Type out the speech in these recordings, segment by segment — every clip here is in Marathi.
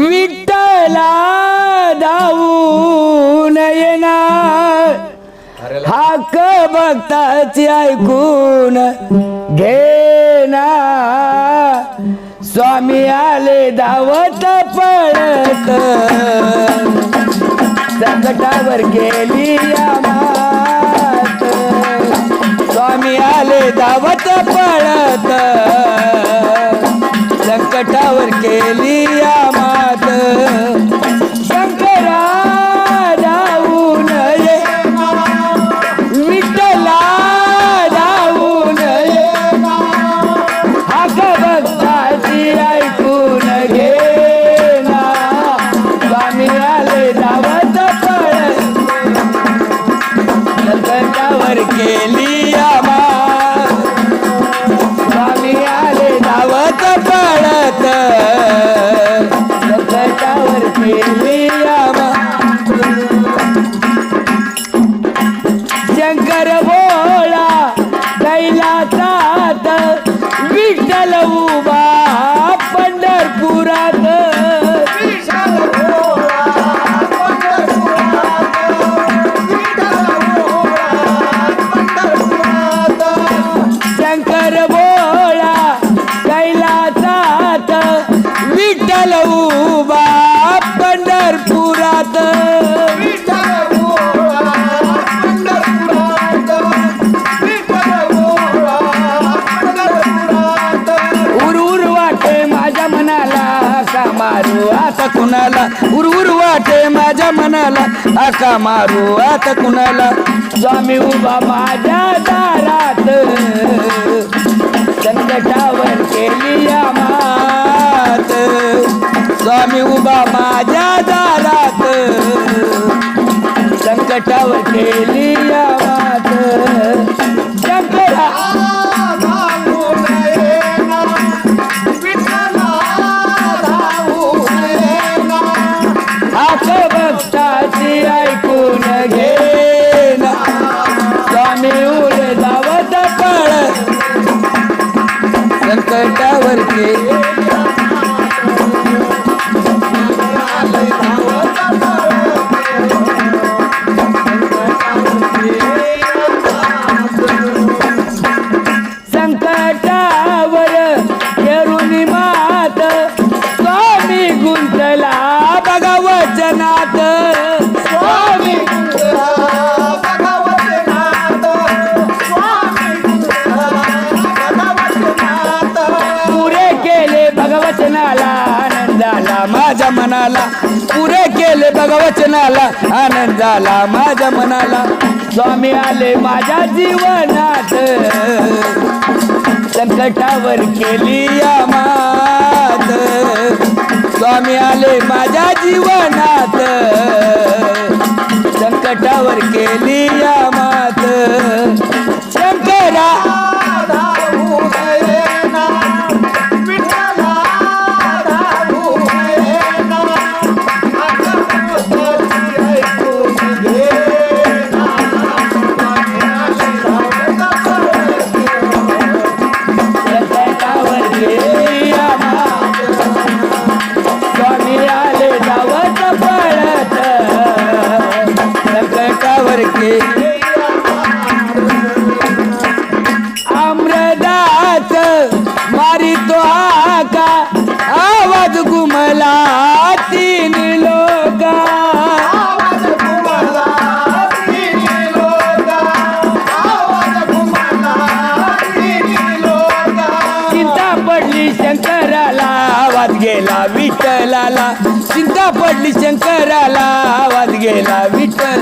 विठ्ठला धावून येणार. हाक भक्ताची ऐकून घेना स्वामी आले धावत पडत संकटावर गेली आमात. स्वामी आले धावत पडत संकटावर गेली आमा मात संकटावर केली आता कुणाला? उर वाटे माझ्या मनाला. आका मारू आता कुणाला? स्वामी उभा माझ्या दारात. संकटावर केली या मात स्वामी उभा माझ्या दारात. संकटावर मनाला. पुरे केले तगा वचनाला आनंद झाला माझ्या मनाला. स्वामी आले माझ्या जीवनात. संकटावर केली या मात स्वामी आले माझ्या जीवनात. संकटावर केली या मात शंकरा विठ्ठलाला चिंता पडली शंकराला आवाज गेला विठ्ठल.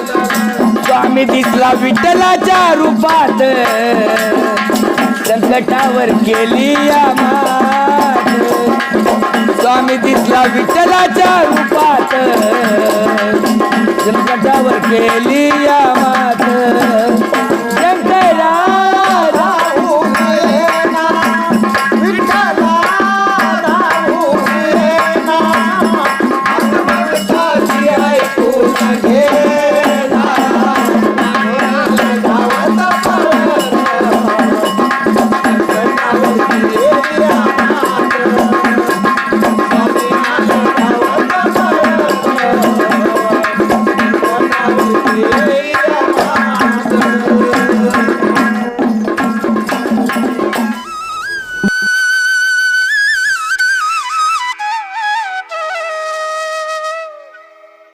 स्वामी दिसला विठ्ठलाच्या रूपात. संकटावर केली स्वामी दिसला विठ्ठलाच्या रूपात. संकटावर केली या